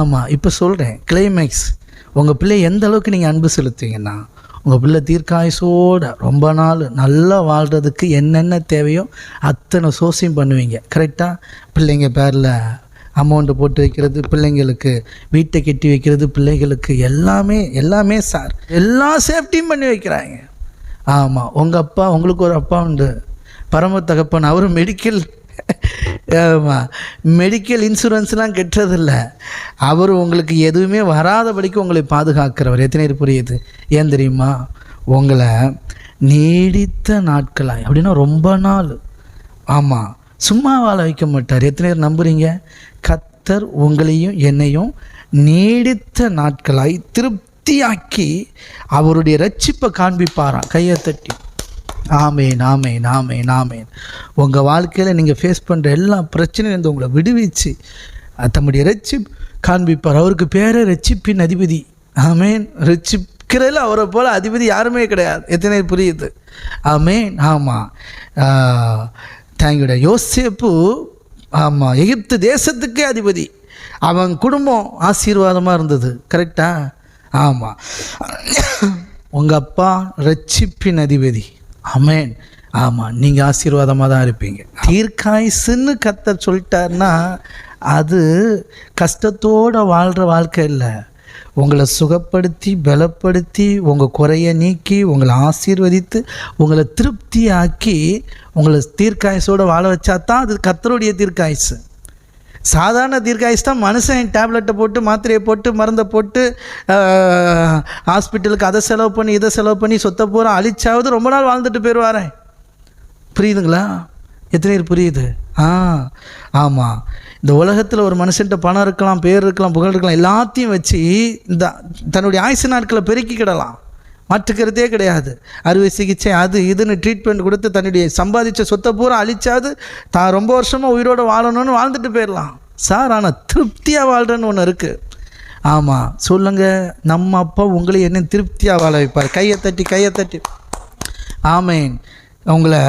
ஆமாம் இப்போ சொல்கிறேன் கிளைமேக்ஸ் உங்கள் பிள்ளை எந்த அளவுக்கு நீங்கள் அன்பு செலுத்துவீங்கன்னா உங்கள் பிள்ளை தீர்க்காயுசோட ரொம்ப நாள் நல்லா வாழ்கிறதுக்கு என்னென்ன தேவையோ அத்தனை சோசியம் பண்ணுவீங்க. கரெக்டாக பிள்ளைங்க பேரில் அமௌண்ட்டு போட்டு வைக்கிறது பிள்ளைங்களுக்கு வீட்டை கட்டி வைக்கிறது பிள்ளைகளுக்கு எல்லாமே எல்லாமே சார் எல்லா சேஃப்டியும் பண்ணி வைக்கிறாங்க. ஆமாம் உங்கள் அப்பா உங்களுக்கு ஒரு அப்பா உண்டு. பரம தகப்பன் அவரும் மெடிக்கல் ஆமாம் மெடிக்கல் இன்சூரன்ஸ்லாம் கெட்டதில்ல. அவர் உங்களுக்கு எதுவுமே வராதபடிக்கு உங்களை பாதுகாக்கிறவர். எத்தனை பேர் புரியுது? ஏன் தெரியுமா? உங்களை நீடித்த நாட்களாக அப்படின்னா ரொம்ப நாள். ஆமாம் சும்மா வாழ வைக்க மாட்டார். எத்தனை பேர் நம்புறீங்க? கத்தர் உங்களையும் என்னையும் நீடித்த நாட்களாய் திருப்தியாக்கி அவருடைய ரட்சிப்பை காண்பிப்பாராம். கையை தட்டி. ஆமேன் ஆமேன் ஆமேன் ஆமேன். உங்கள் வாழ்க்கையில் நீங்கள் ஃபேஸ் பண்ணுற எல்லா பிரச்சனையிலேருந்து உங்களை விடுவிச்சு தம்முடைய ரட்சிப் காண்பிப்பார். அவருக்கு பேரே ரட்சிப்பின் அதிபதி. ஆமேன். ரட்சிக்கிறதுல அவரை போல் அதிபதி யாருமே கிடையாது. எத்தனை புரியுது? ஆமேன். ஆமாம் தேங்க்யூட யோசேப்பு ஆமாம் எகிப்து தேசத்துக்கே அதிபதி. அவன் குடும்பம் ஆசீர்வாதமாக இருந்தது. கரெக்டா ஆமாம் உங்கள் அப்பா ரட்சிப்பின் அதிபதி. அமேன் ஆமாம் நீங்கள் ஆசீர்வாதமாக தான் இருப்பீங்க. தீர்க்காயுசுன்னு கத்தர் சொல்லிட்டாருன்னா அது கஷ்டத்தோடு வாழ்கிற வாழ்க்கை இல்லை. உங்களை சுகப்படுத்தி பலப்படுத்தி உங்கள் குறைய நீக்கி உங்களை ஆசீர்வதித்து உங்களை திருப்தியாக்கி உங்களை தீர்க்காயசோடு வாழ வச்சா தான் அது கத்தருடைய தீர்க்காயசு. சாதாரண தீர்க்காயுஸ் தான் மனுஷன் டேப்லெட்டை போட்டு மாத்திரையை போட்டு மருந்தை போட்டு ஹாஸ்பிட்டலுக்கு அதை செலவு பண்ணி இதை செலவு பண்ணி சொத்தை பூரா அழிச்சாவது ரொம்ப நாள் வாழ்ந்துட்டு போயிடுவாரேன் புரியுதுங்களா? எத்தனை பேர் புரியுது? ஆ ஆமாம் இந்த உலகத்தில் ஒரு மனுஷன்ட்ட பணம் இருக்கலாம் பேர் இருக்கலாம் புகழ் இருக்கலாம் எல்லாத்தையும் வச்சு இந்த தன்னுடைய ஆயுசு நாட்களை பெருக்கிக்கிடலாம். மாற்றுக்கிறதே கிடையாது. அறுவை சிகிச்சை அது இதுன்னு ட்ரீட்மெண்ட் கொடுத்து தன்னுடைய சம்பாதிச்ச சொத்தை பூரா அழிச்சாது தான் ரொம்ப வருஷமாக உயிரோடு வாழணும்னு வாழ்ந்துட்டு போயிடலாம். சார் ஆனால் திருப்தியாக வாழ்கிறேன்னு ஒன்று இருக்குது ஆமாம் சொல்லுங்கள் நம்ம அப்பா உங்களை என்ன திருப்தியாக வாழ வைப்பார். கையை தட்டி கையை தட்டி. ஆமேன். உங்களை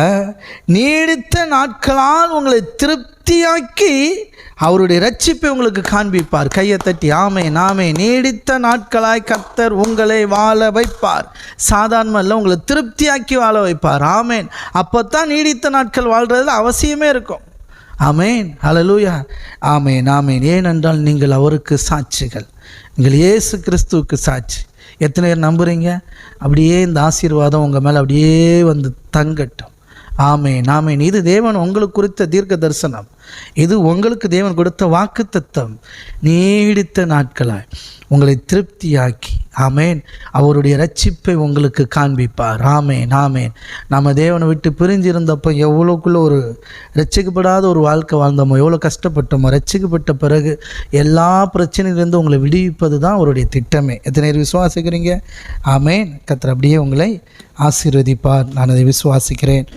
நீடித்த நாட்களால் உங்களை திருப்தியாக்கி அவருடைய ரட்சிப்பை உங்களுக்கு காண்பிப்பார். கையை தட்டி ஆமை நாமே நீடித்த நாட்களாய் கர்த்தர் உங்களை வாழ வைப்பார். சாதாரணமல்ல உங்களை திருப்தியாக்கி வாழ வைப்பார். ஆமேன். அப்போ தான் நீடித்த நாட்கள் வாழ்கிறதுல அவசியமே இருக்கும். ஆமேன். அலலூயா ஆமேன் ஆமேன். ஏனென்றால் நீங்கள் அவருக்கு சாட்சிகள். நீங்கள் இயேசு கிறிஸ்துவுக்கு சாட்சி. எத்தனை பேர் நம்புறீங்க? அப்படியே இந்த ஆசீர்வாதம் உங்கள் மேலே அப்படியே வந்து தங்கட்டும். ஆமேன் ஆமேன். இது தேவன் உங்களுக்கு குறித்த தீர்க்க தரிசனம். இது உங்களுக்கு தேவன் கொடுத்த வாக்கு தத்தம் நீடித்த நாட்களாய் உங்களை திருப்தியாக்கி. ஆமேன். அவருடைய ரட்சிப்பை உங்களுக்கு காண்பிப்பார். ஆமேன் ஆமேன். நம்ம தேவனை விட்டு பிரிஞ்சிருந்தப்போ எவ்வளோக்குள்ளே ஒரு ரட்சிக்கப்படாத ஒரு வாழ்க்கை வாழ்ந்தோமோ எவ்வளோ கஷ்டப்பட்டோமோ ரட்சிக்கப்பட்ட பிறகு எல்லா பிரச்சனையிலேருந்து உங்களை விடுவிப்பது தான் அவருடைய திட்டமே. எத்தனை பேர் விசுவாசிக்கிறீங்க? ஆமேன். கத்திர அப்படியே உங்களை ஆசீர்வதிப்பார். நான் அதை விசுவாசிக்கிறேன்.